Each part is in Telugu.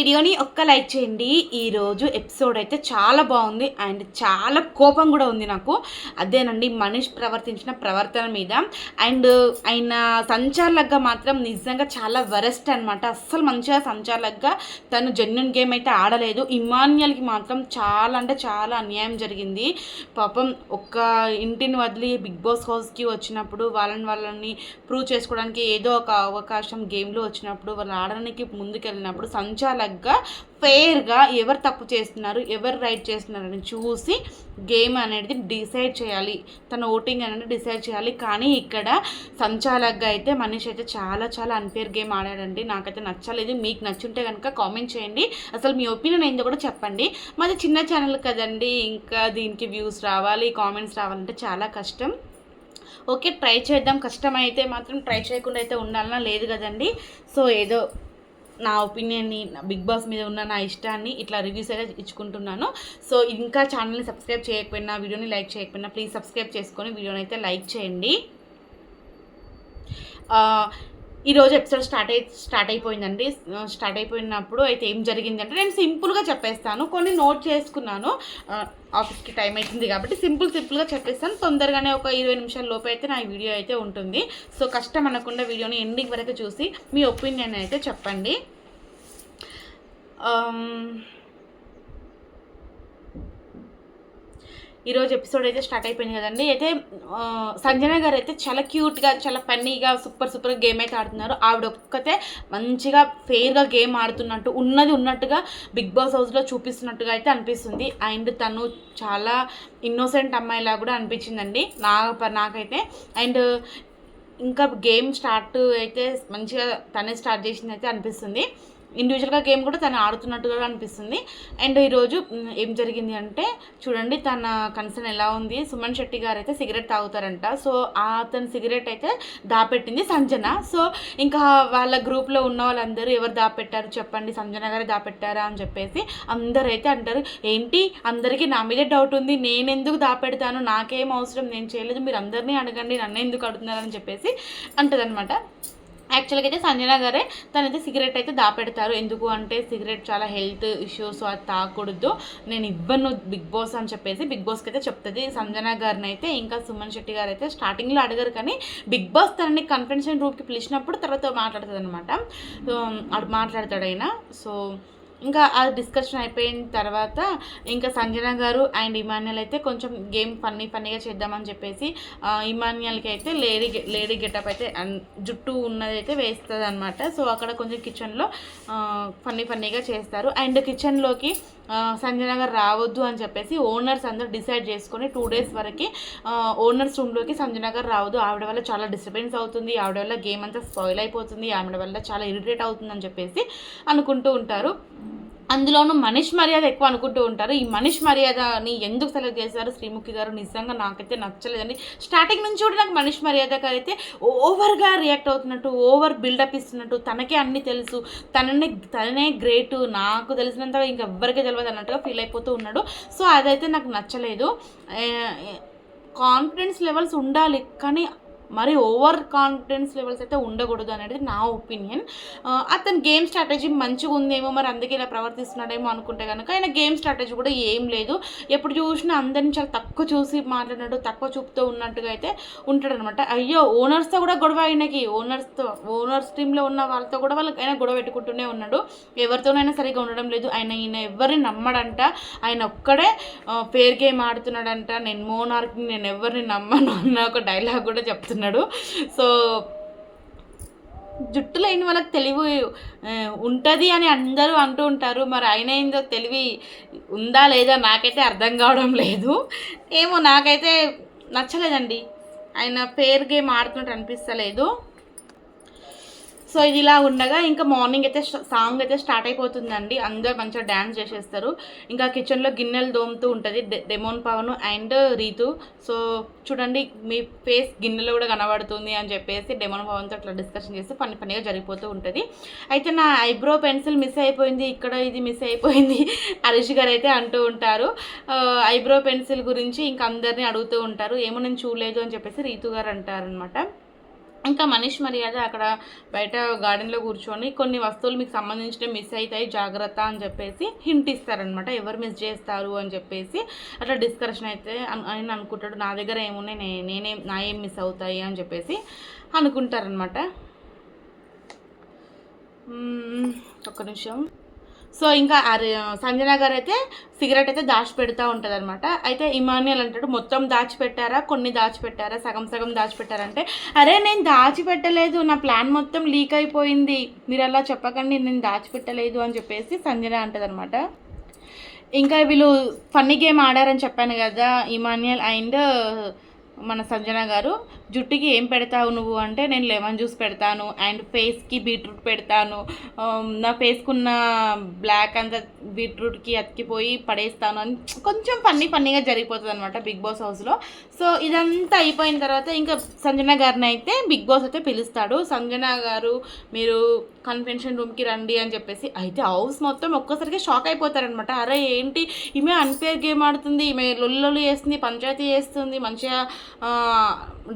వీడియోని ఒక్క లైక్ చేయండి. ఈరోజు ఎపిసోడ్ అయితే చాలా బాగుంది. అండ్ చాలా కోపం కూడా ఉంది నాకు. అదేనండి మనీష్ ప్రవర్తించిన ప్రవర్తన మీద. అండ్ ఆయన సంచార్లగ్గా మాత్రం నిజంగా చాలా వరెస్ట్ అనమాట అస్సలు మంచిగా సంచార్లగ్గా తను జెన్యున్ గేమ్ అయితే ఆడలేదు. ఇమాన్యుల్కి మాత్రం చాలా అంటే చాలా అన్యాయం జరిగింది. పాపం ఒక్క ఇంటిని వదిలి బిగ్ బాస్ హౌస్కి వచ్చినప్పుడు వాళ్ళని వాళ్ళని ప్రూవ్ చేసుకోవడానికి ఏదో ఒక అవకాశం గేమ్లో వచ్చినప్పుడు వాళ్ళు ఆడడానికి ముందుకెళ్ళినప్పుడు తగ్గ ఫెయిర్గా ఎవరు తప్పు చేస్తున్నారు ఎవరు రైట్ చేస్తున్నారని చూసి గేమ్ అనేది డిసైడ్ చేయాలి. తన ఓటింగ్ అనేది డిసైడ్ చేయాలి. కానీ ఇక్కడ సంచాలకుగా అయితే మనిషి అయితే చాలా చాలా అన్ఫేర్ గేమ్ ఆడాడండి. నాకైతే నచ్చలేదు. మీకు నచ్చుంటే కనుక కామెంట్ చేయండి. అసలు మీ ఒపీనియన్ ఏందో కూడా చెప్పండి. మాది చిన్న ఛానల్ కదండి. ఇంకా దీనికి వ్యూస్ రావాలి కామెంట్స్ రావాలంటే చాలా కష్టం. ఓకే ట్రై చేద్దాం. కష్టమైతే మాత్రం ట్రై చేయకుండా అయితే ఉండాలన్నా లేదు కదండి. సో ఏదో నా ఒపీనియన్ని బిగ్ బాస్ మీద ఉన్న నా ఇష్టాన్ని ఇట్లా రివ్యూస్ అయితే ఇచ్చుకుంటున్నాను. సో ఇంకా ఛానల్ని సబ్స్క్రైబ్ చేయకపోయినా వీడియోని లైక్ చేయకపోయినా ప్లీజ్ సబ్స్క్రైబ్ చేసుకొని వీడియోని అయితే లైక్ చేయండి. ఈరోజు ఎపిసోడ్ స్టార్ట్ అయి స్టార్ట్ అయిపోయిందండి. స్టార్ట్ అయిపోయినప్పుడు అయితే ఏం జరిగిందంటే నేను సింపుల్గా చెప్పేస్తాను. కొన్ని నోట్ చేసుకున్నాను. ఆఫీస్కి టైం అవుతుంది కాబట్టి సింపుల్ సింపుల్గా చెప్పేస్తాను. తొందరగానే ఒక ఇరవై నిమిషాల లోపు అయితే నా వీడియో అయితే ఉంటుంది. సో కష్టం అనకుండా వీడియోని ఎండింగ్ వరకు చూసి మీ ఒపీనియన్ అయితే చెప్పండి ఆమ్, ఈరోజు ఎపిసోడ్ అయితే స్టార్ట్ అయిపోయింది కదండి. అయితే సంజన గారు అయితే చాలా క్యూట్గా చాలా ఫన్నీగా సూపర్ సూపర్ గేమ్ అయితే ఆడుతున్నారు. ఆవిడ ఒక్కతే మంచిగా ఫెయిర్గా గేమ్ ఆడుతున్నట్టు ఉన్నది ఉన్నట్టుగా బిగ్ బాస్ హౌస్లో చూపిస్తున్నట్టుగా అయితే అనిపిస్తుంది. అండ్ తను చాలా ఇన్నోసెంట్ అమ్మాయిలా కూడా అనిపించిందండి. నా నాకైతే. అండ్ ఇంకా గేమ్ స్టార్ట్ అయితే మంచిగా తనే స్టార్ట్ చేసింది అయితే అనిపిస్తుంది. ఇండివిజువల్గా గేమ్ కూడా తను ఆడుతున్నట్టుగా అనిపిస్తుంది. అండ్ ఈరోజు ఏం జరిగింది అంటే చూడండి తన కన్సర్న్ ఎలా ఉంది. సుమన్ శెట్టి గారు అయితే సిగరెట్ తాగుతారంట. సో అతను సిగరెట్ అయితే దాపెట్టింది సంజన. సో ఇంకా వాళ్ళ గ్రూప్లో ఉన్న వాళ్ళందరూ ఎవరు దాపెట్టారు చెప్పండి సంజన గారే దాపెట్టారా అని చెప్పేసి అందరూ అయితే అంటారు ఏంటి? అందరికీ నా మీదే డౌట్ ఉంది. నేను ఎందుకు దాపెడతాను? నాకేం అవసరం? నేను చేయలేదు. మీరు అందరినీ అడగండి. నన్ను ఎందుకు అడుగుతున్నారని చెప్పేసి అంటదనమాట యాక్చువల్గా అయితే సంజన గారే తనైతే సిగరెట్ అయితే దాపెడతారు. ఎందుకు అంటే సిగరెట్ చాలా హెల్త్ ఇష్యూస్ అది తాగకూడదు నేను ఇవ్వను బిగ్ బాస్ అని చెప్పేసి బిగ్ బాస్కి అయితే చెప్తుంది. సంజన గారిని అయితే ఇంకా సుమన్ శెట్టి గారు అయితే స్టార్టింగ్లో అడగరు కానీ బిగ్ బాస్ తనని కన్ఫెన్షన్ రూమ్కి పిలిచినప్పుడు తర్వాత మాట్లాడుతుంది అనమాట సో అడు మాట్లాడతాడు ఆయన. సో ఇంకా ఆ డిస్కషన్ అయిపోయిన తర్వాత ఇంకా సంజన గారు అండ్ ఇమాన్యుల్ అయితే కొంచెం గేమ్ ఫన్నీ ఫన్నీగా చేద్దామని చెప్పేసి ఆ, ఇమాన్యుల్కి అయితే లేడీ లేడీ గెటప్ అయితే జుట్టు ఉన్నది అయితే వేస్తుంది అనమాట సో అక్కడ కొంచెం కిచెన్లో ఫన్నీ ఫన్నీగా చేస్తారు. అండ్ కిచెన్లోకి సంజన గారు రావద్దు అని చెప్పేసి ఓనర్స్ అందరూ డిసైడ్ చేసుకొని టూ డేస్ వరకు ఓనర్స్ రూమ్లోకి సంజన గారు రావద్దు. ఆవిడ వల్ల చాలా డిస్టర్బెన్స్ అవుతుంది. ఆవిడ వల్ల గేమ్ అంతా స్పాయిల్ అయిపోతుంది. ఆవిడ వల్ల చాలా ఇరిటేట్ అవుతుందని చెప్పేసి అనుకుంటూ ఉంటారు. అందులోనూ మనిషి మర్యాద ఎక్కువ అనుకుంటూ ఉంటారు. ఈ మనిషి మర్యాదని ఎందుకు సెలెక్ట్ చేశారు? శ్రీముఖి గారు నిజంగా నాకైతే నచ్చలేదండి. స్టార్టింగ్ నుంచి కూడా నాకు మనిషి మర్యాద గారు అయితే ఓవర్గా రియాక్ట్ అవుతున్నట్టు ఓవర్ బిల్డప్ ఇస్తున్నట్టు తనకే అన్ని తెలుసు తననే తననే గ్రేట్ నాకు తెలిసినంత ఇంకెవ్వరికీ తెలియదు అన్నట్టుగా ఫీల్ అయిపోతూ ఉన్నాడు. సో అదైతే నాకు నచ్చలేదు. కాన్ఫిడెన్స్ లెవెల్స్ ఉండాలి కానీ మరి ఓవర్ కాన్ఫిడెన్స్ లెవెల్స్ అయితే ఉండకూడదు అనేది నా ఒపీనియన్. అతని గేమ్ స్ట్రాటజీ మంచిగా ఉందేమో మరి అందుకే ఇలా ప్రవర్తిస్తున్నాడేమో అనుకుంటే కనుక ఆయన గేమ్ స్ట్రాటజీ కూడా ఏం లేదు. ఎప్పుడు చూసినా అందరిని చాలా తక్కువ చూసి మాట్లాడినట్టు తక్కువ చూపుతూ ఉన్నట్టుగా అయితే ఉంటాడనమాట. అయ్యో ఓనర్స్తో కూడా గొడవ ఆయనకి. ఓనర్స్తో ఓనర్స్ టీంలో ఉన్న వాళ్ళతో కూడా వాళ్ళకి ఆయన గొడవ పెట్టుకుంటూనే ఉన్నాడు. ఎవరితోనైనా సరిగా ఉండడం లేదు. ఆయన ఈయన ఎవరిని నమ్మడంట. ఆయన ఒక్కడే ఫేర్ గేమ్ ఆడుతున్నాడంట. నేను మోనార్క్ని నేను ఎవరిని నమ్మను అన్న ఒక డైలాగ్ కూడా చెప్తున్నాను చేస్తున్నాడు. సో జుట్టు లేని వాళ్ళకి తెలివి ఉంటుంది అని అందరూ అంటూ ఉంటారు. మరి ఆయన ఏందో తెలివి ఉందా లేదా నాకైతే అర్థం కావడం లేదు. ఏమో నాకైతే నచ్చలేదండి. ఆయన పేరు గేమ్ ఆడుతున్నట్టు అనిపిస్తలేదు. సో ఇది ఇలా ఉండగా ఇంకా మార్నింగ్ అయితే సాంగ్ అయితే స్టార్ట్ అయిపోతుందండి. అందరూ మంచిగా డ్యాన్స్ చేసేస్తారు. ఇంకా కిచెన్లో గిన్నెలు దోముతూ ఉంటుంది డె- Demon Pavan and Reethu. So చూడండి మీ ఫేస్ గిన్నెలో కూడా కనబడుతుంది అని చెప్పేసి డెమోన్ పవన్తో అట్లా డిస్కషన్ చేసి పని పనిగా జరిగిపోతూ ఉంటుంది. అయితే నా ఐబ్రో పెన్సిల్ మిస్ అయిపోయింది ఇక్కడ ఇది మిస్ అయిపోయింది హరీష్ గారు అయితే అంటూ ఉంటారు. ఐబ్రో పెన్సిల్ గురించి ఇంకా అందరినీ అడుగుతూ ఉంటారు. ఏమో నేను చూడలేదు అని చెప్పేసి రీతు గారు అంటారనమాట ఇంకా మనీష్ మర్యాద అక్కడ బయట గార్డెన్లో కూర్చొని కొన్ని వస్తువులు మీకు సంబంధించిన మిస్ అవుతాయి జాగ్రత్త అని చెప్పేసి హింట్ ఇస్తారనమాట ఎవరు మిస్ చేస్తారు అని చెప్పేసి అట్లా డిస్కషన్ అయితే అని అనుకుంటాడు. నా దగ్గర ఏమున్నాయి? నే- నేనే నా ఏం మిస్ అవుతాయి అని చెప్పేసి అనుకుంటారనమాట ఒక్క నిమిషం. సో ఇంకా అరే సంజన గారు అయితే సిగరెట్ అయితే దాచిపెడతా ఉంటుంది అనమాట అయితే ఇమానియల్ అంటాడు మొత్తం దాచిపెట్టారా? కొన్ని దాచిపెట్టారా? సగం సగం దాచిపెట్టారంటే అరే నేను దాచిపెట్టలేదు. నా ప్లాన్ మొత్తం లీక్ అయిపోయింది. మీరు అలా చెప్పకండి నేను దాచిపెట్టలేదు అని చెప్పేసి సంజన అంటుంది అనమాట ఇంకా వీళ్ళు ఫన్నీ గేమ్ ఆడారని చెప్పాను కదా ఇమానియల్ అండ్ మన సంజన గారు జుట్టుకి ఏం పెడతావు నువ్వు అంటే నేను లెమన్ జ్యూస్ పెడతాను అండ్ ఫేస్కి బీట్రూట్ పెడతాను. నా ఫేస్కున్న బ్లాక్ అంతా బీట్రూట్కి అతికిపోయి పడేస్తాను అని కొంచెం ఫన్నీ ఫన్నీగా జరిగిపోతుంది అనమాట బిగ్ బాస్ హౌస్లో. సో ఇదంతా అయిపోయిన తర్వాత ఇంకా సంజన గారిని అయితే బిగ్ బాస్ అయితే పిలుస్తాడు. సంజన గారు మీరు కన్వెన్షన్ రూమ్కి రండి అని చెప్పేసి అయితే హౌస్ మొత్తం ఒక్కసారిగా షాక్ అయిపోతారనమాట అరే ఏంటి? ఈమె అన్ఫేర్ గేమ్ ఆడుతుంది ఈమె లొల్లు చేస్తుంది పంచాయతీ చేస్తుంది మంచిగా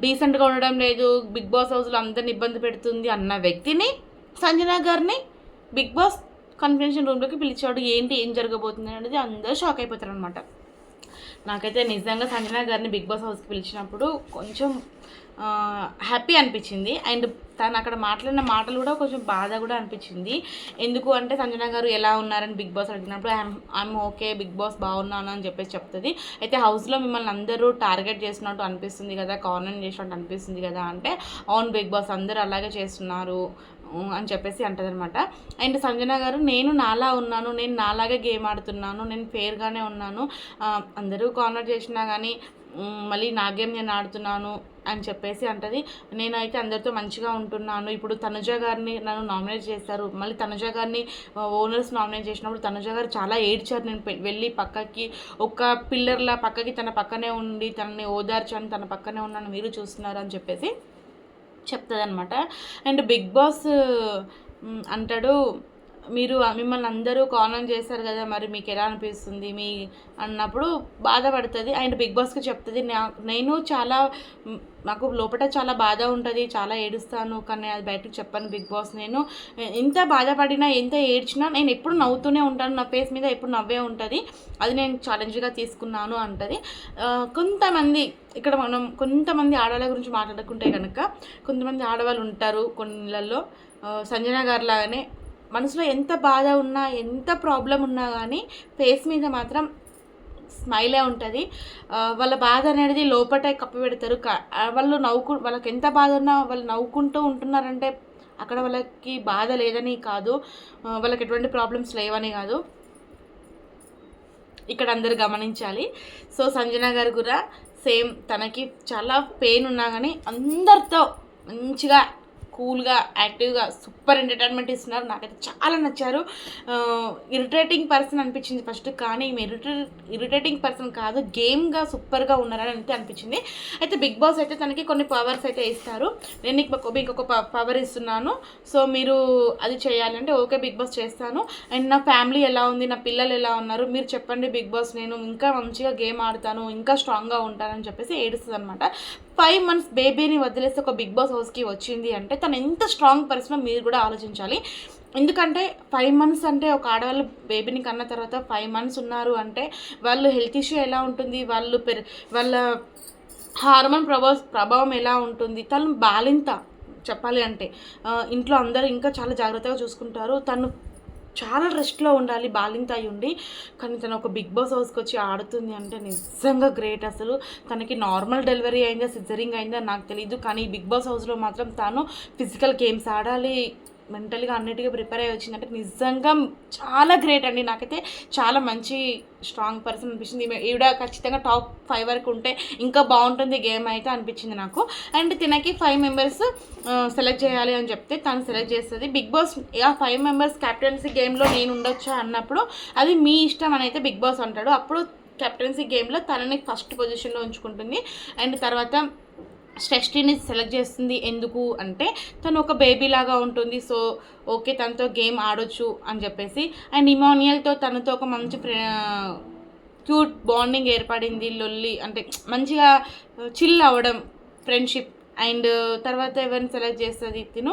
డీసెంట్గా ఉండడం లేదు బిగ్ బాస్ హౌస్లో అందరిని ఇబ్బంది పెడుతుంది అన్న వ్యక్తిని సంజన గారిని బిగ్ బాస్ కన్వెన్షన్ రూమ్లోకి పిలిచాడు ఏంటి ఏం జరగబోతుంది అనేది అందరూ షాక్ అయిపోతారనమాట నాకైతే నిజంగా సంజన గారిని బిగ్ బాస్ హౌస్కి పిలిచినప్పుడు కొంచెం హ్యాపీ అనిపించింది. అండ్ తను అక్కడ మాట్లాడిన మాటలు కూడా కొంచెం బాధ కూడా అనిపించింది. ఎందుకు అంటే సంజన గారు ఎలా ఉన్నారని బిగ్ బాస్ అడిగినప్పుడు I'm I'm okay Bigg Boss బాగున్నాను అని చెప్పేసి చెప్తుంది. అయితే హౌస్లో మిమ్మల్ని అందరూ టార్గెట్ చేసినట్టు అనిపిస్తుంది కదా కార్నర్ చేసినట్టు అనిపిస్తుంది కదా అంటే అవును బిగ్ బాస్ అందరూ అలాగే చేస్తున్నారు. అని చెప్పేసి అంటదనమాట అండ్ సంజన గారు నేను నాలా ఉన్నాను నేను నాలాగే గేమ్ ఆడుతున్నాను నేను ఫేర్గానే ఉన్నాను. అందరూ కార్నర్ చేసినా కానీ మళ్ళీ నా గేమ్ నేను ఆడుతున్నాను అని చెప్పేసి అంటది. నేనైతే అందరితో మంచిగా ఉంటున్నాను. ఇప్పుడు తనుజ గారిని నన్ను నామినేట్ చేస్తారు. మళ్ళీ తనుజ గారిని ఓనర్స్ నామినేట్ చేసినప్పుడు తనుజ గారు చాలా ఏడ్చారు. నేను వెళ్ళి పక్కకి ఒక పిల్లర్లా పక్కకి తన పక్కనే ఉండి తనని ఓదార్చాను తన పక్కనే ఉన్నాను మీరు చూస్తున్నారు అని చెప్పేసి. చెప్తుంది అనమాట అండ్ బిగ్ బాస్ అంటాడు మీరు మిమ్మల్ని అందరూ కాలం చేశారు కదా మరి మీకు ఎలా అనిపిస్తుంది? మీ అన్నప్పుడు బాధపడుతుంది. అండ్ బిగ్ బాస్కి చెప్తుంది నేను చాలా నాకు లోపల చాలా బాధ ఉంటుంది చాలా ఏడుస్తాను కానీ అది బయటకు చెప్పాను బిగ్ బాస్ నేను. ఎంత బాధపడినా ఎంత ఏడ్చినా నేను ఎప్పుడు నవ్వుతూనే ఉంటాను. నా ఫేస్ మీద ఎప్పుడు నవ్వే ఉంటుంది. అది నేను ఛాలెంజ్గా తీసుకున్నాను అంటది. కొంతమంది ఇక్కడ మనం కొంతమంది ఆడవాళ్ళ గురించి మాట్లాడుకుంటే కనుక కొంతమంది ఆడవాళ్ళు ఉంటారు కొన్నిళ్ళల్లో. ఆ, సంజన గారు లాగానే మనసులో ఎంత బాధ ఉన్నా ఎంత ప్రాబ్లం ఉన్నా కానీ ఫేస్ మీద మాత్రం స్మైలే ఉంటుంది. వాళ్ళ బాధ అనేది లోపటే కప్పి పెడతారు. వాళ్ళు నవ్వుకు వాళ్ళకి ఎంత బాధ ఉన్నా వాళ్ళు నవ్వుకుంటూ ఉంటున్నారంటే అక్కడ వాళ్ళకి బాధ లేదని కాదు. వాళ్ళకి ఎటువంటి ప్రాబ్లమ్స్ లేవని కాదు. ఇక్కడ అందరు గమనించాలి. సో సంజన గారు కూడా సేమ్ తనకి చాలా పెయిన్ ఉన్నా కానీ అందరితో మంచిగా కూల్గా యాక్టివ్గా సూపర్ ఎంటర్టైన్మెంట్ ఇస్తున్నారు. నాకైతే చాలా నచ్చారు. ఇరిటేటింగ్ పర్సన్ అనిపించింది ఫస్ట్ కానీ ఇరిటే ఇరిటేటింగ్ పర్సన్ కాదు గేమ్గా సూపర్గా ఉన్నారని అయితే అనిపించింది. అయితే బిగ్ బాస్ అయితే తనకి కొన్ని పవర్స్ అయితే ఇస్తారు. నేను నీకు ఒక- మీకు ఒక పవర్ ఇస్తున్నాను. సో మీరు అది చేయాలంటే ఓకే బిగ్ బాస్ చేస్తాను. అండ్ నా ఫ్యామిలీ ఎలా ఉంది? నా పిల్లలు ఎలా ఉన్నారు? మీరు చెప్పండి బిగ్ బాస్ నేను ఇంకా మంచిగా గేమ్ ఆడతాను ఇంకా స్ట్రాంగ్గా ఉంటానని చెప్పేసి ఏడుస్తుంది అనమాట ఫైవ్ మంత్స్ బేబీని వదిలేసి ఒక బిగ్ బాస్ హౌస్కి వచ్చింది అంటే తను ఎంత స్ట్రాంగ్ పర్సనో మీరు కూడా ఆలోచించాలి. ఎందుకంటే ఫైవ్ మంత్స్ అంటే ఒక ఆడవాళ్ళు బేబీని కన్న తర్వాత ఫైవ్ మంత్స్ ఉన్నారు అంటే వాళ్ళు హెల్త్ ఇష్యూ ఎలా ఉంటుంది వాళ్ళు పెర్ వాళ్ళ హార్మోన్ ప్రభావ ప్రభావం ఎలా ఉంటుంది తను బాలింత చెప్పాలి అంటే. ఇంట్లో అందరూ ఇంకా చాలా జాగ్రత్తగా చూసుకుంటారు. తను చాలా రెస్ట్లో ఉండాలి బాలింత అయి ఉండి. కానీ తను ఒక బిగ్ బాస్ హౌస్కి వచ్చి ఆడుతుంది అంటే నిజంగా గ్రేట్ అసలు. తనకి నార్మల్ డెలివరీ అయిందా సిజరింగ్ అయిందా నాకు తెలియదు కానీ బిగ్ బాస్ హౌస్లో మాత్రం తాను ఫిజికల్ గేమ్స్ ఆడాలి మెంటల్గా అన్నిటికీ ప్రిపేర్ అయ్యి వచ్చిందంటే నిజంగా చాలా గ్రేట్ అండి. నాకైతే చాలా మంచి స్ట్రాంగ్ పర్సన్ అనిపించింది. ఈవిడ ఖచ్చితంగా టాప్ ఫైవ్ వరకు ఉంటే ఇంకా బాగుంటుంది గేమ్ అయితే అనిపించింది నాకు. అండ్ తినకి ఫైవ్ మెంబర్స్ సెలెక్ట్ చేయాలి అని చెప్తే తను సెలెక్ట్ చేస్తుంది. బిగ్ బాస్ ఆ ఫైవ్ మెంబర్స్ కెప్టెన్సీ గేమ్లో నేను ఉండొచ్చా అన్నప్పుడు అది మీ ఇష్టం అని అయితే బిగ్ బాస్ అంటాడు. అప్పుడు కెప్టెన్సీ గేమ్లో తనని ఫస్ట్ పొజిషన్లో ఉంచుకుంటుంది. అండ్ తర్వాత స్ట్రెస్టీని సెలెక్ట్ చేస్తుంది ఎందుకు అంటే తను ఒక బేబీ లాగా ఉంటుంది సో ఓకే తనతో గేమ్ ఆడొచ్చు అని చెప్పేసి. అండ్ ఇమోనియల్తో తనతో ఒక మంచి క్యూట్ బాండింగ్ ఏర్పడింది లొల్లి అంటే మంచిగా చిల్ అవ్వడం ఫ్రెండ్షిప్. అండ్ తర్వాత ఎవరిని సెలెక్ట్ చేస్తుంది తిను?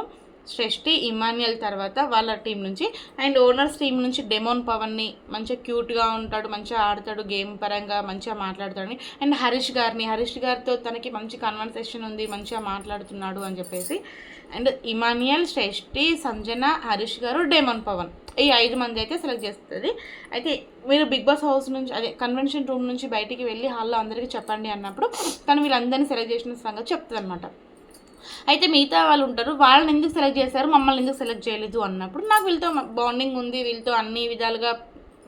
సృష్టి ఇమాన్యుయల్ తర్వాత వాళ్ళ టీం నుంచి. అండ్ ఓనర్స్ టీం నుంచి డెమోన్ పవన్ని మంచిగా క్యూట్గా ఉంటాడు మంచిగా ఆడతాడు గేమ్ పరంగా మంచిగా మాట్లాడతాడు అండ్ హరీష్ గారిని హరీష్ గారితో తనకి మంచి కన్వర్సేషన్ ఉంది మంచిగా మాట్లాడుతున్నాడు అని చెప్పేసి. అండ్ ఇమానియల్ శ్రేష్ఠి సంజన హరీష్ గారు డెమోన్ పవన్. ఈ ఐదు మంది అయితే సెలెక్ట్ చేస్తుంది. అయితే మీరు బిగ్ బాస్ హౌస్ నుంచి అదే కన్వెన్షన్ రూమ్ నుంచి బయటికి వెళ్ళి హాల్లో అందరికీ చెప్పండి అన్నప్పుడు తను వీళ్ళందరినీ సెలెక్ట్ చేసిన సంగతి చెప్తుంది అనమాట అయితే మిగతా వాళ్ళు ఉంటారు వాళ్ళని ఎందుకు సెలెక్ట్ చేశారు మమ్మల్ని ఎందుకు సెలెక్ట్ చేయలేదు అన్నప్పుడు నాకు వీళ్ళతో బాండింగ్ ఉంది వీళ్ళతో అన్ని విధాలుగా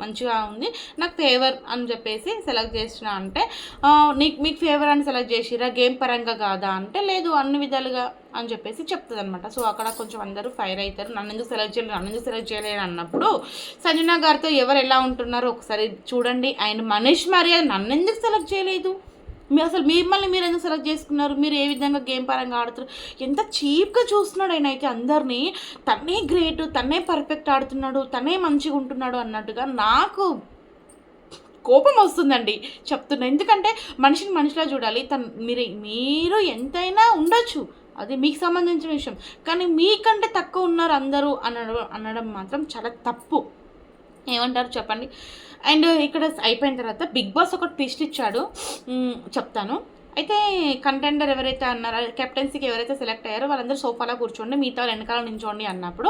మంచిగా ఉంది నాకు ఫేవర్ అని చెప్పేసి సెలెక్ట్ చేసిన అంటే నీకు మీకు ఫేవర్ అని సెలెక్ట్ చేసిరా గేమ్ పరంగా కాదా అంటే లేదు అన్ని విధాలుగా అని చెప్పేసి చెప్తుంది అనమాట సో అక్కడ కొంచెం అందరూ ఫైర్ అవుతారు నన్ను ఎందుకు సెలెక్ట్ చేయలేదు నన్ను ఎందుకు సెలెక్ట్ చేయలేదు అన్నప్పుడు సంజన గారితో ఎవరు ఎలా ఉంటున్నారో ఒకసారి చూడండి. అండ్ మనీష్ మర్యాద నన్ను ఎందుకు సెలెక్ట్ చేయలేదు? మీరు అసలు మిమ్మల్ని మీరు ఎందుకు సెలెక్ట్ చేసుకున్నారు? మీరు ఏ విధంగా గేమ్ పరంగా ఆడుతారు ఎంత చీప్గా చూస్తున్నాడు ఆయన అయితే అందరినీ. తనే గ్రేట్ తనే పర్ఫెక్ట్ ఆడుతున్నాడు తనే మంచిగా ఉంటున్నాడు అన్నట్టుగా నాకు కోపం వస్తుందండి. చెప్తున్నా. ఎందుకంటే మనిషిని మనిషిలా చూడాలి. తను మీరు మీరు ఎంతైనా ఉండొచ్చు. అది మీకు సంబంధించిన విషయం. కానీ మీకంటే తక్కువ ఉన్నారు అందరూ అనడం అనడం మాత్రం చాలా తప్పు. ఏమంటారు చెప్పండి? అండ్ ఇక్కడ అయిపోయిన తర్వాత బిగ్ బాస్ ఒక ట్విస్ట్ ఇచ్చాడు. చెప్తాను. అయితే కంటెండర్ ఎవరైతే అన్నారో కెప్టెన్సీకి ఎవరైతే సెలెక్ట్ అయ్యారో వాళ్ళందరూ సోఫాలో కూర్చోండి మిగతా వాళ్ళు వెనకాల నించోండి అన్నప్పుడు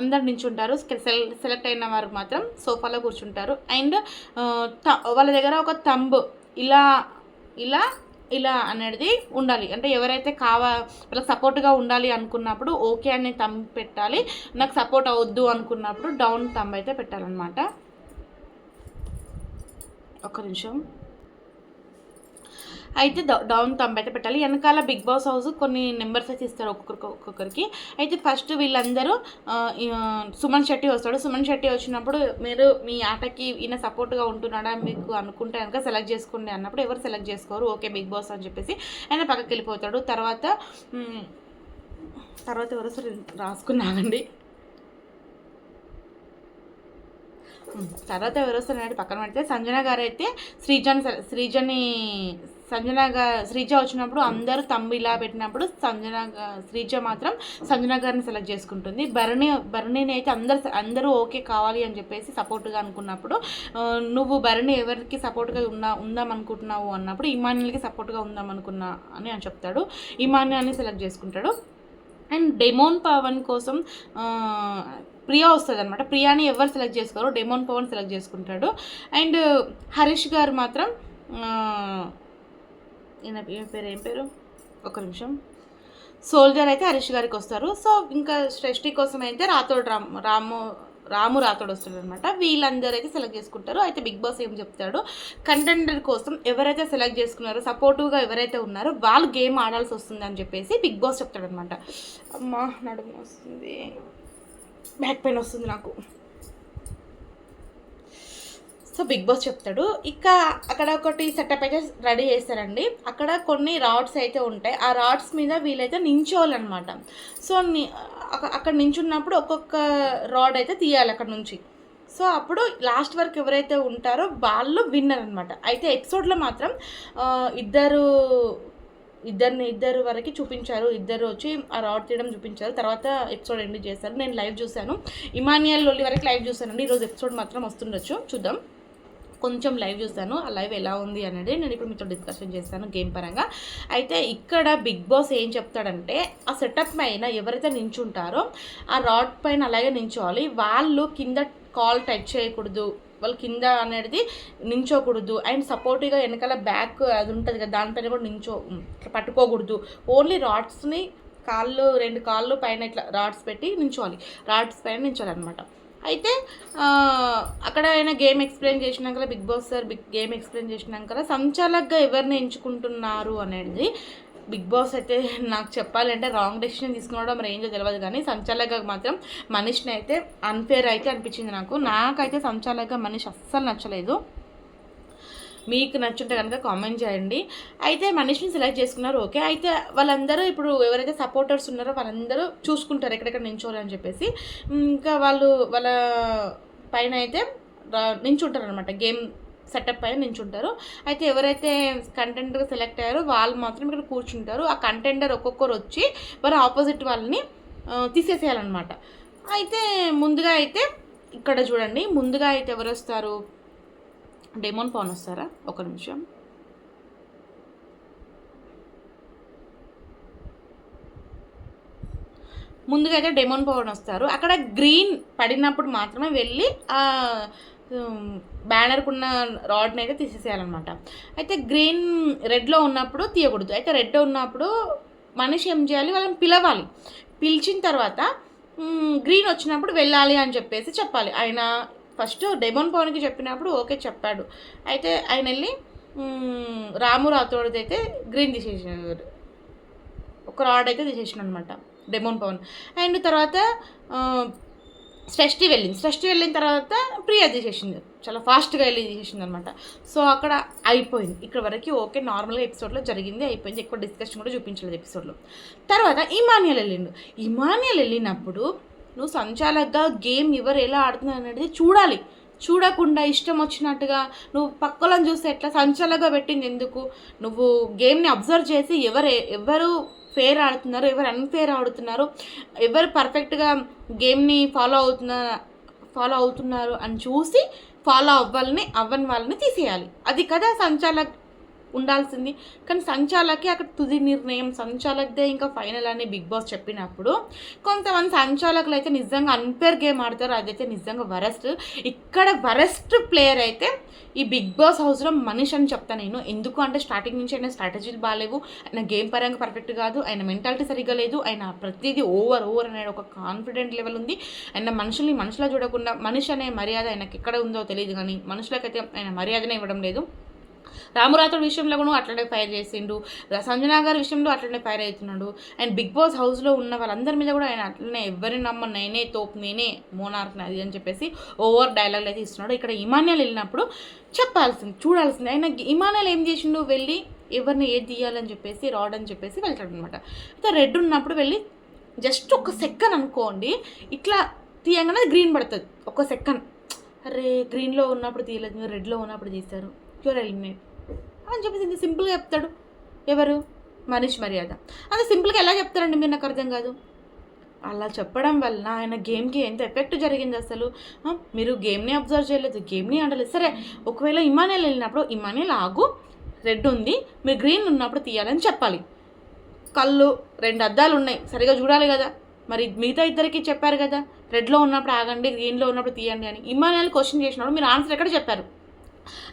అందరు నించుంటారు సెలెక్ట్ అయిన వారు మాత్రం సోఫాలో కూర్చుంటారు. అండ్ వాళ్ళ దగ్గర ఒక తంబ్ ఇలా ఇలా ఇలా అనేది ఉండాలి. అంటే ఎవరైతే కావా వాళ్ళకి సపోర్ట్గా ఉండాలి అనుకున్నప్పుడు ఓకే అని తంబ్ పెట్టాలి. నాకు సపోర్ట్ అవద్దు అనుకున్నప్పుడు డౌన్ తమ్ అయితే పెట్టాలన్నమాట. ఒక నిమిషం. అయితే డౌన్ తంబ్ పెట్టాలి. వెనకాల బిగ్ బాస్ హౌస్ కొన్ని నెంబర్స్ అయితే ఇస్తారు ఒక్కొక్కరికి ఒక్కొక్కరికి. అయితే ఫస్ట్ వీళ్ళందరూ సుమన్ శెట్టి వస్తాడు. సుమన్ శెట్టి వచ్చినప్పుడు మీరు మీ ఆటకి ఈయన సపోర్ట్గా ఉంటున్నాడా మీకు అనుకుంటే కనుక సెలెక్ట్ చేసుకోండి అన్నప్పుడు ఎవరు సెలెక్ట్ చేసుకోరు. ఓకే బిగ్ బాస్ అని చెప్పేసి ఆయన పక్కకి వెళ్ళిపోతాడు. తర్వాత తర్వాత ఎవరు సరే రాసుకున్నానండి తర్వాత ఎవరు వస్తున్నారంటే పక్కన పెడితే సంజన గారు అయితే శ్రీజన్ శ్రీజని సంజన శ్రీజ వచ్చినప్పుడు అందరూ తమ్ము ఇలా పెట్టినప్పుడు సంజన శ్రీజ మాత్రం సంజన గారిని సెలెక్ట్ చేసుకుంటుంది. భరణి భరణిని అయితే అందరు అందరూ ఓకే కావాలి అని చెప్పేసి సపోర్ట్గా అనుకున్నప్పుడు నువ్వు భరణి ఎవరికి సపోర్ట్గా ఉన్నా ఉందాం అనుకుంటున్నావు అన్నప్పుడు ఇమాన్యుల్కి సపోర్ట్గా ఉందాం అనుకున్నా అని అని చెప్తాడు. ఇమాన్యుల్ని సెలెక్ట్ చేసుకుంటాడు. అండ్ డెమోన్ పవన్ కోసం ప్రియా వస్తుంది అనమాట ప్రియాని ఎవరు సెలెక్ట్ చేసుకోరు డెమోన్ పవన్ సెలెక్ట్ చేసుకుంటాడు. అండ్ హరీష్ గారు మాత్రం ఈయన పేరు ఏం పేరు? ఒక నిమిషం. సోల్జర్ అయితే హరీష్ గారికి వస్తారు. సో ఇంకా సృష్టి కోసం అయితే రాతోడు రామ్ రాము రాము రాతోడు వస్తాడు అనమాట వీళ్ళందరూ అయితే సెలెక్ట్ చేసుకుంటారు. అయితే బిగ్ బాస్ ఏం చెప్తాడు? కంటెండర్ కోసం ఎవరైతే సెలెక్ట్ చేసుకున్నారో సపోర్టివ్గా ఎవరైతే ఉన్నారో వాళ్ళు గేమ్ ఆడాల్సి వస్తుంది అని చెప్పేసి బిగ్ బాస్ చెప్తాడనమాట. అమ్మ అమ్మా నడుము వస్తుంది బ్యాక్ పెయిన్ వస్తుంది నాకు. సో బిగ్ బాస్ చెప్తాడు. ఇక అక్కడ ఒకటి సెటప్ అయితే రెడీ చేస్తారండి. అక్కడ కొన్ని రాడ్స్ అయితే ఉంటాయి. ఆ రాడ్స్ మీద వీళ్ళైతే నించోవాలన్నమాట. సో అక్కడ నించున్నప్పుడు ఒక్కొక్క రాడ్ అయితే తీయాలి అక్కడ నుంచి. సో అప్పుడు లాస్ట్ వరకు ఎవరైతే ఉంటారో వాళ్ళు విన్నర్ అనమాట అయితే ఎపిసోడ్లో మాత్రం ఇద్దరు ఇద్దరిని ఇద్దరు వరకు చూపించారు. ఇద్దరు వచ్చి ఆ రాడ్ తీయడం చూపించారు. తర్వాత ఎపిసోడ్ ఎండ్ చేశారు. నేను లైవ్ చూశాను. ఇమానియల్ లొల్లి వరకు లైవ్ చూశానండి. ఈరోజు ఎపిసోడ్ మాత్రం వస్తుండొచ్చు. చూద్దాం. కొంచెం లైవ్ చూస్తాను. ఆ లైవ్ ఎలా ఉంది అనేది నేను ఇప్పుడు మీతో డిస్కషన్ చేస్తాను గేమ్ పరంగా. అయితే ఇక్కడ బిగ్ బాస్ ఏం చెప్తాడంటే ఆ సెటప్ పైన ఎవరైతే నించుంటారో ఆ రాడ్ పైన అలాగే నించోవాలి. వాళ్ళు కింద కాల్ టచ్ చేయకూడదు. వాళ్ళు కింద అనేది నించోకూడదు. అండ్ సపోర్టివ్గా వెనకాల బ్యాక్ అది ఉంటుంది కదా దానిపైన కూడా నించో పట్టుకోకూడదు. ఓన్లీ రాడ్స్ని కాళ్ళు రెండు కాళ్ళు పైన ఇట్లా రాడ్స్ పెట్టి నించోవాలి. రాడ్స్ పైన నించోవాలి అనమాట అయితే అక్కడ ఆయన గేమ్ ఎక్స్ప్లెయిన్ చేసినాక Bigg Boss sir big game explain చేసినాక సంచాలక్గా ఎవరిని ఎంచుకుంటున్నారు అనేది బిగ్ బాస్ అయితే నాకు చెప్పాలంటే రాంగ్ డెసిషన్ తీసుకున్నాడో మరి ఏంటో తెలియదు కానీ సంచాలక్గా మాత్రం మనిషిని అయితే అన్ఫేర్ అయితే అనిపించింది నాకు. నాకైతే సంచాలక్గా మనిషి అస్సలు నచ్చలేదు. మీకు నచ్చుంటే కనుక కామెంట్ చేయండి. అయితే మనిషిని సెలెక్ట్ చేసుకున్నారు. ఓకే అయితే వాళ్ళందరూ ఇప్పుడు ఎవరైతే సపోర్టర్స్ ఉన్నారో వాళ్ళందరూ చూసుకుంటారు ఎక్కడెక్కడ నించోవాలని అని చెప్పేసి. ఇంకా వాళ్ళు వాళ్ళ పైన అయితే నించుంటారు అనమాట గేమ్ సెటప్ పైన నించుంటారు అయితే ఎవరైతే కంటెండర్ సెలెక్ట్ అయ్యారో వాళ్ళు మాత్రం ఇక్కడ కూర్చుంటారు. ఆ కంటెండర్ ఒక్కొక్కరు వచ్చి వారు ఆపోజిట్ వాళ్ళని తీసేసేయాలన్నమాట. అయితే ముందుగా అయితే ఇక్కడ చూడండి. ముందుగా అయితే ఎవరు వస్తారు? డెమోన్ పాన్ వస్తారా? ఒక నిమిషం. ముందుగా అయితే డెమోన్ పవన్ వస్తారు. అక్కడ గ్రీన్ పడినప్పుడు మాత్రమే వెళ్ళి ఆ బ్యానర్కు ఉన్న రాడ్ని అయితే తీసేసేయాలన్నమాట. అయితే గ్రీన్ రెడ్లో ఉన్నప్పుడు తీయకూడదు. అయితే రెడ్ ఉన్నప్పుడు మనిషి ఏం చేయాలి? వాళ్ళని పిలవాలి. పిలిచిన తర్వాత గ్రీన్ వచ్చినప్పుడు వెళ్ళాలి అని చెప్పేసి చెప్పాలి. ఆయన ఫస్ట్ డెమోన్ పవన్కి చెప్పినప్పుడు ఓకే చెప్పాడు. అయితే ఆయన వెళ్ళి రాము రాతోడిది అయితే గ్రీన్ తీసేసాడు. ఒక రాడ్ అయితే తీసేసిన అనమాట డెమోన్ పవన్. అండ్ తర్వాత సృష్టి వెళ్ళింది. సృష్టి వెళ్ళిన తర్వాత ప్రియా తీసేసింది. చాలా ఫాస్ట్గా వెళ్ళి తీసేసింది అనమాట సో అక్కడ అయిపోయింది. ఇక్కడ వరకు ఓకే నార్మల్గా ఎపిసోడ్లో జరిగింది అయిపోయింది. ఎక్కువ డిస్కషన్ కూడా చూపించలేదు ఎపిసోడ్లో. తర్వాత ఇమానియల్ వెళ్ళిండు. ఇమానియల్ వెళ్ళినప్పుడు నువ్వు సంచాలకగా గేమ్ ఎవరు ఎలా ఆడుతున్నారు అనేది చూడాలి. చూడకుండా ఇష్టం వచ్చినట్టుగా నువ్వు పక్కలను చూస్తే ఎట్లా సంచాలగా పెట్టింది ఎందుకు? నువ్వు గేమ్ని అబ్జర్వ్ చేసి ఎవరు ఎవరు ఫేర్ ఆడుతున్నారు ఎవరు అన్ఫేర్ ఆడుతున్నారు ఎవరు పర్ఫెక్ట్గా గేమ్ని ఫాలో అవుతున్న ఫాలో అవుతున్నారు అని చూసి ఫాలో అవ్వాలని అవ్వని వాళ్ళని తీసేయాలి. అది కదా సంచాలక్ ఉండాల్సింది. కానీ సంచాలకే అక్కడ తుది నిర్ణయం. సంచాలక్దే ఇంకా ఫైనల్ అని బిగ్ బాస్ చెప్పినప్పుడు కొంతమంది సంచాలకులు అయితే నిజంగా అన్ఫేర్ గేమ్ ఆడతారు. అదైతే నిజంగా వరస్ట్. ఇక్కడ వరస్ట్ ప్లేయర్ అయితే ఈ బిగ్ బాస్ హౌస్లో మనిషి అని చెప్తాను నేను. ఎందుకు అంటే స్టార్టింగ్ నుంచి ఆయన స్ట్రాటజీలు బాగాలేవు. ఆయన గేమ్ పరంగా పర్ఫెక్ట్ కాదు. ఆయన మెంటాలిటీ సరిగ్గా లేదు. ఆయన ప్రతిదీ ఓవర్ ఓవర్ అనే ఒక కాన్ఫిడెంట్ లెవెల్ ఉంది. ఆయన మనుషుల్ని మనుషులా చూడకుండా మనిషి అనే మర్యాద ఆయనకి ఎక్కడ ఉందో తెలియదు కానీ మనుషులకైతే ఆయన మర్యాదనే ఇవ్వడం లేదు. రామురాతుడి విషయంలో కూడా అట్లనే ఫైర్ చేసిండు. సంజనా గారి విషయంలో అట్లనే ఫైర్ అవుతున్నాడు. అండ్ బిగ్ బాస్ హౌస్లో ఉన్న వాళ్ళందరి మీద కూడా ఆయన అట్లనే ఎవరిని నమ్మ నేనే తోపు నేనే మోనార్క్ అది అని చెప్పేసి ఓవర్ డైలాగ్ అయితే ఇస్తున్నాడు. ఇక్కడ ఇమాన్యాలు వెళ్ళినప్పుడు చెప్పాల్సింది చూడాల్సింది. ఆయన ఇమాన్యాలు ఏం చేసిండు? వెళ్ళి ఎవరిని ఏది తీయాలని చెప్పేసి రాడ్ అని చెప్పేసి వెళ్తాడు అనమాట అయితే రెడ్ ఉన్నప్పుడు వెళ్ళి జస్ట్ ఒక సెకండ్ అనుకోండి. ఇట్లా తీయంగానే గ్రీన్ పడుతుంది. ఒక సెకండ్ అరే గ్రీన్లో ఉన్నప్పుడు తీయలేదు మీరు రెడ్లో ఉన్నప్పుడు తీశారు. యువర్ ఎలిమినేట్ అని చెప్పేసి ఇంత సింపుల్గా చెప్తాడు. ఎవరు? మనీష్ మర్యాద. అంత సింపుల్గా ఎలా చెప్తారండి మీరు? నాకు అర్థం కాదు. అలా చెప్పడం వలన ఆయన గేమ్కి ఎంత ఎఫెక్ట్ జరిగింది అసలు? మీరు గేమ్ని అబ్జర్వ్ చేయలేదు గేమ్ని ఆడలేదు. సరే ఒకవేళ ఇమానియల్ వెళ్ళినప్పుడు ఇమానియల్ ఆగు. రెడ్ ఉంది మీరు గ్రీన్ ఉన్నప్పుడు తీయాలని చెప్పాలి. కళ్ళు రెండు అద్దాలు ఉన్నాయి సరిగా చూడాలి కదా. మరి మిగతా ఇద్దరికి చెప్పారు కదా రెడ్లో ఉన్నప్పుడు ఆగండి గ్రీన్లో ఉన్నప్పుడు తీయండి అని. ఇమానియల్ క్వశ్చన్ చేసినప్పుడు మీరు ఆన్సర్ ఎక్కడ చెప్పారు?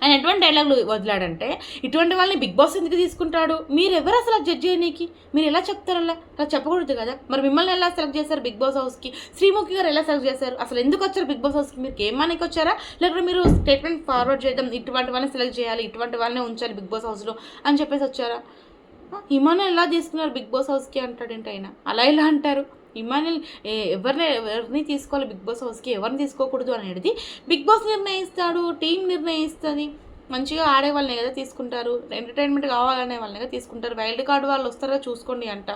ఆయన ఎటువంటి డైలాగులు వదిలాడంటే ఇటువంటి వాళ్ళని బిగ్ బాస్ ఎందుకు తీసుకుంటాడు? మీరు ఎవరు అసలు జడ్జ్ చేయనీకి? మీరు ఎలా చెప్తారు అలా? అలా చెప్పకూడదు కదా? మరి మిమ్మల్ని ఎలా సెలెక్ట్ చేశారు బిగ్ బాస్ హౌస్కి? శ్రీముఖి గారు ఎలా సెలెక్ట్ చేశారు? అసలు ఎందుకు వచ్చారు బిగ్ బాస్ హౌస్కి? మీరు ఏమానికి వచ్చారా? లేకపోతే మీరు స్టేట్మెంట్ ఫార్వర్డ్ చేద్దాం ఇటువంటి వాళ్ళని సెలెక్ట్ చేయాలి ఇటువంటి వాళ్ళనే ఉంచాలి బిగ్ బాస్ హౌస్లో అని చెప్పేసి వచ్చారా? ఇమానుయల్ ఎలా తీసుకున్నారు బిగ్ బాస్ హౌస్కి అంటాడేంటి ఆయన? అలా ఎలా అంటారు? ఇమానుయల్ ఎవరిని ఎవరిని తీసుకోవాలి బిగ్ బాస్ హౌస్కి ఎవరిని తీసుకోకూడదు అనేది బిగ్ బాస్ నిర్ణయిస్తాడు టీం నిర్ణయిస్తుంది. మంచిగా ఆడే వాళ్ళనే కదా తీసుకుంటారు. ఎంటర్టైన్మెంట్ కావాలనే వాళ్ళనే కదా తీసుకుంటారు. వైల్డ్ కార్డ్ వాళ్ళు వస్తారో చూసుకోండి అంట.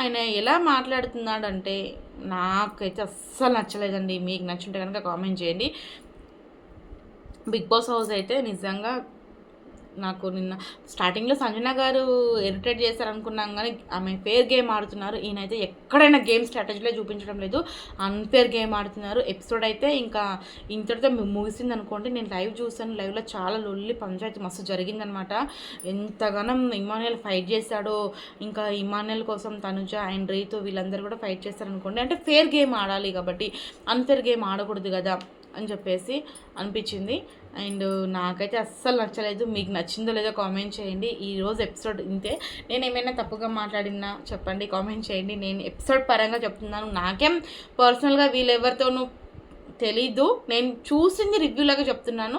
ఆయన ఎలా మాట్లాడుతున్నాడు అంటే నాకైతే అస్సలు నచ్చలేదండి. మీకు నచ్చుంటే కనుక కామెంట్ చేయండి. బిగ్ బాస్ హౌస్ అయితే నిజంగా నాకు నిన్న స్టార్టింగ్లో సంజన గారు ఇరిటేట్ చేశారు అనుకున్నాం కానీ ఆమె ఫేర్ గేమ్ ఆడుతున్నారు. ఈయనైతే ఎక్కడైనా గేమ్ స్ట్రాటజీలో చూపించడం లేదు. అన్ఫేర్ గేమ్ ఆడుతున్నారు. ఎపిసోడ్ అయితే ఇంకా ఇంతటితో ముగిసింది అనుకోండి నేను లైవ్ చూసాను లైవ్లో చాలా లొల్లి పంచాయతీ మస్తు జరిగిందనమాట. ఎంతగానం ఇమానుయల్ ఫైట్ చేశాడో ఇంకా ఇమానుయల్ కోసం తనుజ అండ్ రీతు వీళ్ళందరూ కూడా ఫైట్ చేస్తారనుకోండి అంటే ఫేర్ గేమ్ ఆడాలి కాబట్టి అన్ఫేర్ గేమ్ ఆడకూడదు కదా అని చెప్పేసి అనిపించింది. అండ్ నాకైతే అస్సలు నచ్చలేదు. మీకు నచ్చిందో లేదో కామెంట్ చేయండి. ఈ రోజు ఎపిసోడ్ ఇంతే. నేను ఏమైనా తప్పుగా మాట్లాడినా చెప్పండి కామెంట్ చేయండి. నేను ఎపిసోడ్ పరంగా చెప్తున్నాను. నాకేం పర్సనల్గా వీళ్ళెవరితోనూ తెలీదు. నేను చూసింది రివ్యూ లాగా చెప్తున్నాను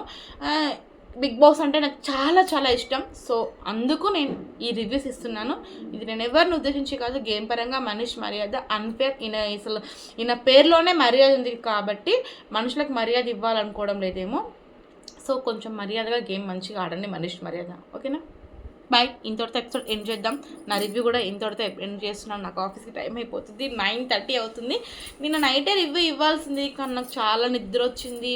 బిగ్ బాస్ అంటే నాకు చాలా చాలా ఇష్టం. సో అందుకు నేను ఈ రివ్యూస్ ఇస్తున్నాను. ఇది నేను ఎవరిని ఉద్దేశించి కాదు గేమ్ పరంగా మనిషి మర్యాద అన్ఫేర్ ఈయన అసలు ఈయన పేరులోనే మర్యాద ఉంది కాబట్టి మనుషులకు మర్యాద ఇవ్వాలనుకోవడం లేదేమో. సో కొంచెం మర్యాదగా గేమ్ మంచిగా ఆడండి మనిషి మర్యాద. ఓకేనా? బాయ్ ఇంతవరకు ఎపిసోడ్ ఎండ్ చేద్దాం. నా రివ్యూ కూడా ఇంతవరకు ఎండ్ చేస్తున్నాను. నాకు ఆఫీస్కి టైం అయిపోతుంది. నైన్ థర్టీ అవుతుంది. నిన్న నైటే రివ్యూ ఇవ్వాల్సింది. కానీ నాకు చాలా నిద్ర వచ్చింది.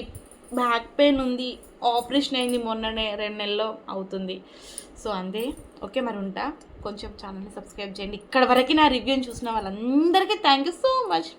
బ్యాక్ పెయిన్ ఉంది. ఆపరేషన్ అయింది మొన్ననే రెండు నెలల్లో అవుతుంది. సో అంతే. ఓకే మరి ఉంటా. కొంచెం ఛానల్ని సబ్స్క్రైబ్ చేయండి. ఇక్కడ వరకు నా రివ్యూని చూసిన వాళ్ళందరికీ థ్యాంక్ యూ సో మచ్.